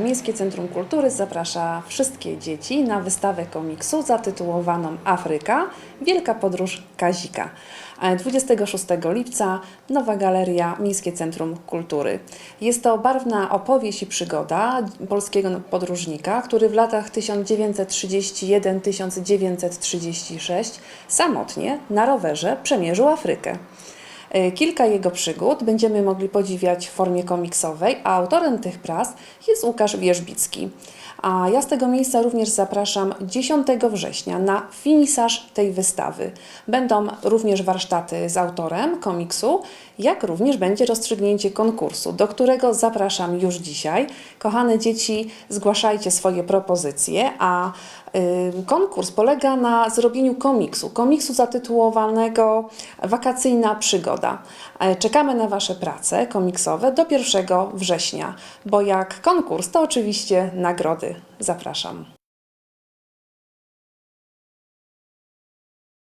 Miejskie Centrum Kultury zaprasza wszystkie dzieci na wystawę komiksu zatytułowaną Afryka – Wielka Podróż Kazika. E, 26 lipca Nowa Galeria Miejskie Centrum Kultury. Jest to barwna opowieść i przygoda polskiego podróżnika, który w latach 1931-1936 samotnie na rowerze przemierzył Afrykę. E, Kilka jego przygód będziemy mogli podziwiać w formie komiksowej, a autorem tych prac jest Łukasz Wierzbicki. A ja z tego miejsca również zapraszam 10 września na finisaż tej wystawy. Będą również warsztaty z autorem komiksu, jak również będzie rozstrzygnięcie konkursu, do którego zapraszam już dzisiaj. Kochane dzieci, zgłaszajcie swoje propozycje, a konkurs polega na zrobieniu komiksu, komiksu zatytułowanego Wakacyjna przygoda. E, Czekamy na Wasze prace komiksowe do 1 września, bo jak konkurs, to oczywiście nagrody. Zapraszam.